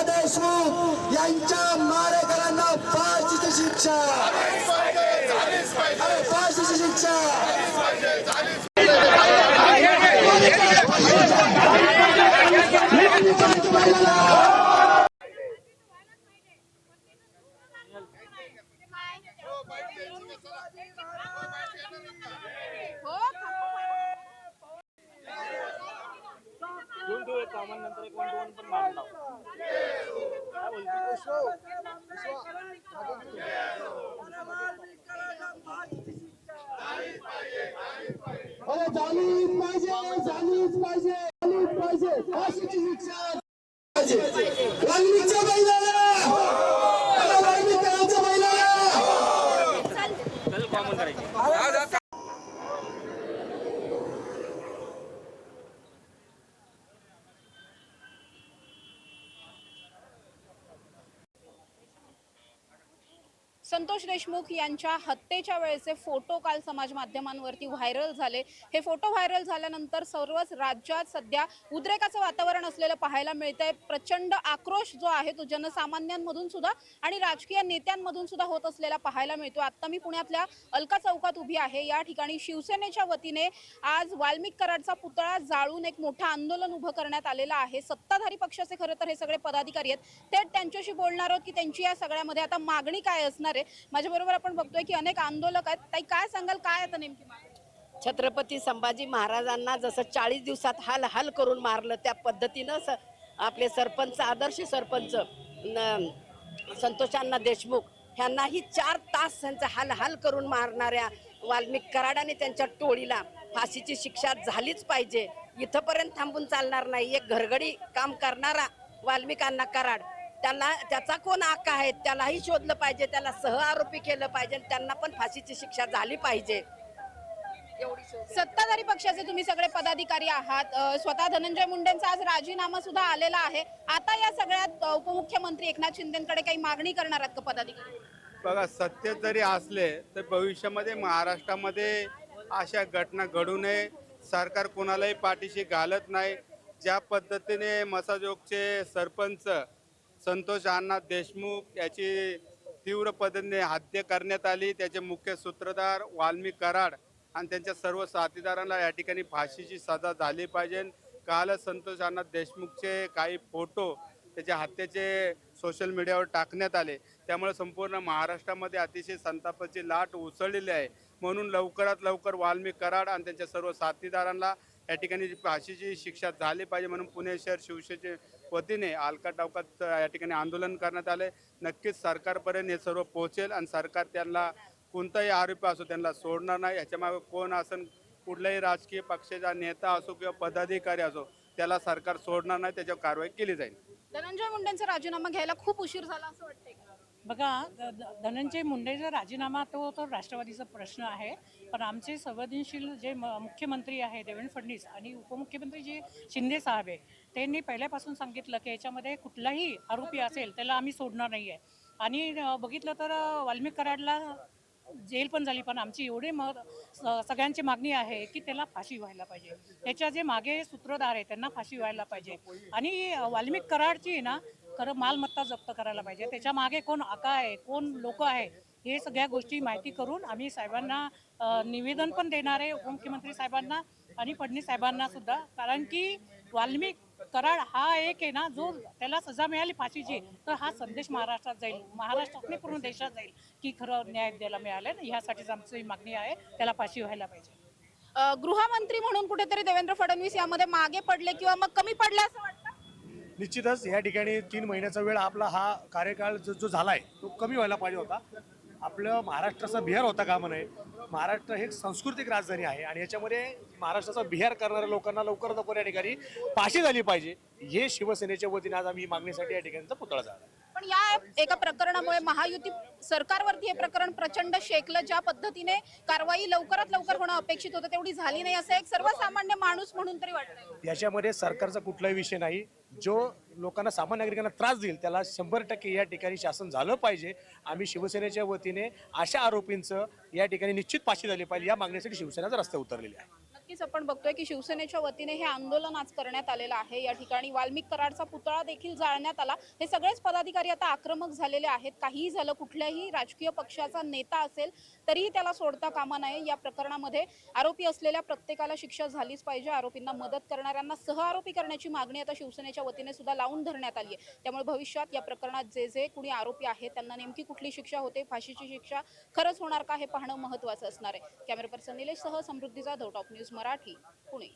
सुप्रिया देशमुख यांच्या मारेकरांना फाशीची शिक्षा. फाशीची शिक्षा. दोन एक वन टू वन पण मारून अरे झालीच पाहिजे झालीच पाहिजे झालीच पाहिजे. फाशीची शिक्षा पाहिजे. वाल्मिकच्या बैलाला. अरे वाल्मिकांच्या बैलाला. संतोष देशमुख यांच्या हत्येच्या वेळेचे फोटो काल समाज माध्यमांवरती व्हायरल झाले. हे फोटो व्हायरल झाल्यानंतर सर्वच राज्यात सध्या उद्रेकाचं वातावरण असलेलं पाहायला मिळतंय. प्रचंड आक्रोश जो आहे तो जनसामान्यांमधून सुद्धा आणि राजकीय नेत्यांमधून सुद्धा होत असलेला पाहायला मिळतो आता मी पुण्यातल्या अलका चौकात उभी आहे. या ठिकाणी शिवसेनेच्या वतीने आज वाल्मिक कराडचा पुतळा जाळून एक मोठं आंदोलन उभं करण्यात आलेलं आहे. सत्ताधारी पक्षाचे खरं तर हे सगळे पदाधिकारी आहेत. थेट त्यांच्याशी बोलणार आहोत की त्यांची या सगळ्यामध्ये आता मागणी काय असणार आहे? माझ्या बरोबर आपण बघतोय की अनेक आंदोलक आहेत. ताई काय सांगाल? काय आता नेमकी छत्रपती संभाजी महाराजांना जसं चाळीस दिवसात हाल हाल करून मारलं त्या पद्धतीनं स आपले सरपंच आदर्श सरपंच न- संतोषांना देशमुख ह्यांनाही चार तास त्यांचा हाल हाल करून मारणाऱ्या वाल्मिक कराडाने त्यांच्या टोळीला फाशीची शिक्षा झालीच पाहिजे. इथंपर्यंत थांबून चालणार नाही. एक घरगडी काम करणारा वाल्मिकांना कराड त्याला त्याचा कोण आका आहे त्यालाही शोधलं पाहिजे त्याला सह आरोपी केलं पाहिजे आणि त्यांना पण फाशीची शिक्षा झाली पाहिजे. सत्ताधारी पक्षाचे तुम्ही सगळे पदाधिकारी आहात. स्वतः धनंजय मुंडेंचा आज राजीनामा सुद्धा आलेला आहे. आता या सगळ्यात उपमुख्यमंत्री एकनाथ शिंदेकडे काही मागणी करणार आहेत का पदाधिकारी? बघा सत्य जरी असले तर भविष्यामध्ये महाराष्ट्रामध्ये अशा घटना घडू नये. सरकार कोणालाही पाठीशी घालत नाही. ज्या पद्धतीने मसाजोगचे सरपंच संतोष अण्णा देशमुख याची तीव्र पद्धतीने हत्या करण्यात आली. त्याचे मुख्य सूत्रधार वाल्मी कराड आणि त्यांच्या सर्व साथीदारांना या ठिकाणी फाशीची सजा झाली पाहिजे. कालच संतोष अण्णा देशमुखचे काही फोटो त्याच्या हत्येचे सोशल मीडियावर टाकण्यात आले. त्यामुळे संपूर्ण महाराष्ट्रामध्ये अतिशय संतापाची लाट उसळलेली आहे. म्हणून लवकरात लवकर वाल्मी कराड आणि त्यांच्या सर्व साथीदारांना या ठिकाणी फाशीची शिक्षा झाली पाहिजे म्हणून पुणे शहर शिवसेचे वतीने अलका टावकात या ठिकाणी आंदोलन करण्यात आले. नक्कीच सरकारपर्यंत हे सर्व पोहोचेल आणि सरकार त्यांना कोणताही आरोपी असो त्यांना सोडणार नाही. याच्यामागे कोण असन कुठल्याही राजकीय पक्षाचा नेता असो किंवा पदाधिकारी असो त्याला सरकार सोडणार नाही. त्याच्यावर कारवाई केली जाईल. धनंजय मुंडेंचा राजीनामा घ्यायला खूप उशीर झाला असं वाटतंय का? बघा धनंजय मुंडेचा राजीनामा तो तो राष्ट्रवादीचा प्रश्न आहे. पण आमचे संवेदनशील जे म- मुख्यमंत्री आहे देवेंद्र फडणवीस आणि उपमुख्यमंत्री जे शिंदे साहेब आहे त्यांनी पहिल्यापासून सांगितलं की याच्यामध्ये कुठलाही आरोपी असेल त्याला आम्ही सोडणार नाही आहे आणि बघितलं तर वाल्मिक कराडला जेल पण झाली पण आमची एवढी म स- सगळ्यांची मागणी आहे की त्याला फाशी व्हायला पाहिजे. त्याच्या जे मागे सूत्रधार आहे त्यांना फाशी व्हायला पाहिजे. आणि वाल्मिक कराडची आहे ना खरं मालमत्ता जप्त करायला पाहिजे. त्याच्यामागे कोण आका आहे कोण लोक आहे हे सगळ्या गोष्टी माहिती करून आम्ही साहेबांना निवेदन पण देणार आहे उपमुख्यमंत्री साहेबांना आणि फडणवीस साहेबांना सुद्धा. कारण की वाल्मिक कराड हा एक आहे ना जो त्याला सजा मिळाली फाशीची तर हा संदेश महाराष्ट्रात जाईल. महाराष्ट्रात नाही पूर्ण देशात जाईल की खरं न्याय द्यायला मिळालं ह्यासाठीच आमची मागणी आहे त्याला फाशी व्हायला पाहिजे. गृहमंत्री म्हणून कुठेतरी देवेंद्र फडणवीस यामध्ये मागे पडले किंवा मग कमी पडले असं वाटतं? निश्चितच या ठिकाणी तीन महिन्याचा वेळ आपला हा कार्यकाळ जो जो झाला आहे तो कमी व्हायला पाहिजे होता. आपलं महाराष्ट्राचा बिहार होता का म्हणे? महाराष्ट्र हे एक सांस्कृतिक राजधानी आहे आणि याच्यामध्ये महाराष्ट्राचा बिहार करणाऱ्या लोकांना लवकर लवकर या ठिकाणी फाशी झाली पाहिजे. हे शिवसेनेच्या वतीने आज आम्ही मागणीसाठी या ठिकाणचा पुतळा झाला. पण या एका प्रकरणामुळे महायुती सरकारवरती हे प्रकरण प्रचंड शेकलं. ज्या पद्धतीने कारवाई लवकरात लवकर होणं अपेक्षित होतं तेवढी झाली नाही असं एक सर्वसामान्य माणूस म्हणून तरी वाटतंय. याच्यामध्ये सरकारचा कुठलाही विषय नाही. जो लोकांना सामान्य नागरिकांना त्रास देईल त्याला शंभर टक्के या ठिकाणी शासन झालं पाहिजे. आम्ही शिवसेनेच्या वतीने अशा आरोपींचं या ठिकाणी निश्चित फाशी झाली पाहिजे या मागणीसाठी शिवसेना रस्ते उतरलेली आहे नक्कीच आपण बघतोय की शिवसेनेच्या वतीने हे आंदोलन आज करण्यात आलेलं आहे. या ठिकाणी वाल्मिक कराडचा पुतळा देखील जाळण्यात आला. हे सगळेच पदाधिकारी आता आक्रमक झालेले आहेत. काहीही झालं कुठल्याही राजकीय पक्षाचा नेता असेल तरीही त्याला सोडता कामा नये. या प्रकरणामध्ये आरोपी असलेल्या प्रत्येकाला शिक्षा झालीच पाहिजे. आरोपींना मदत करणाऱ्यांना सह आरोपी करण्याची मागणी आता शिवसेनेच्या वतीने सुद्धा लावून धरण्यात आली आहे. त्यामुळे भविष्यात या प्रकरणात जे जे कुणी आरोपी आहेत त्यांना नेमकी कुठली शिक्षा होते फाशीची शिक्षा खरंच होणार का हे पाहणं महत्त्वाचं असणार आहे. कॅमेरा पर्सन निलेश सह समृद्धी जाधव टॉप न्यूज मराठी पुणे.